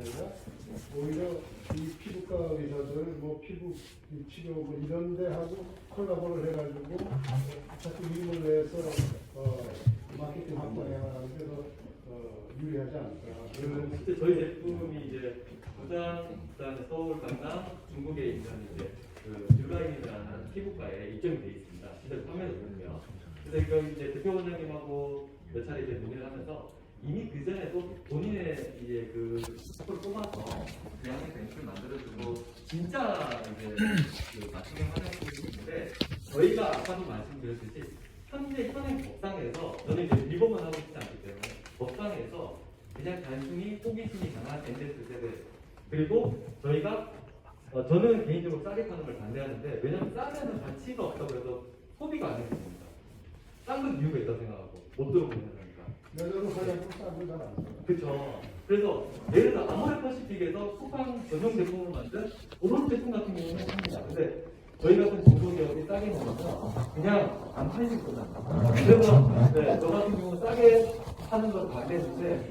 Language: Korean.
아니라 오히려 이 피부과 의사들 뭐 피부 이 치료 뭐 이런 데 하고 콜라보를 해가지고 자꾸 이름을 내서 어, 마케팅 확장해 나가는 데더 어, 유리하지 않을까 그런 실제 저희 제품이 이제 부산, 그다음에 서울, 강남, 중국에 있는 이제 그 뷰라인이라는 피부과에 입점이 돼 있습니다. 실제 판매도거든요. 그래서 이거 이제 대표 원장님하고 몇 차례 이제 논의를 하면서 이미 그 전에도 본인의 이제 그 스포를 뽑아서 대안의 벤츠를 만들어주고 진짜 이제 그 맞춤형 화장품이 있는데 저희가 아까도 말씀드렸듯이 현재 현행 법상에서 저는 이제 리범을 하고 있지 않기 때문에 법상에서 그냥 단순히 호기심이 강한 엔데스 세대 그리고 저희가 어, 저는 개인적으로 싸게 파는 걸 반대하는데 왜냐면 싸면은 가치가 없다고 해서 소비가 안 해집니다. 싼건 이유가 있다고 생각하고 못 들어보는 거니 그렇죠. 그래서 예를 들어 아모레 퍼시픽에서 쿠팡 전용 제품을 만든 그런 제품 같은 경우는 삽니다. 근데 저희 같은 중소기업이 싸게 먹어서 그냥 안 팔리거든요. 그래서 네, 저 같은 경우는 싸게 파는 걸 반대했는데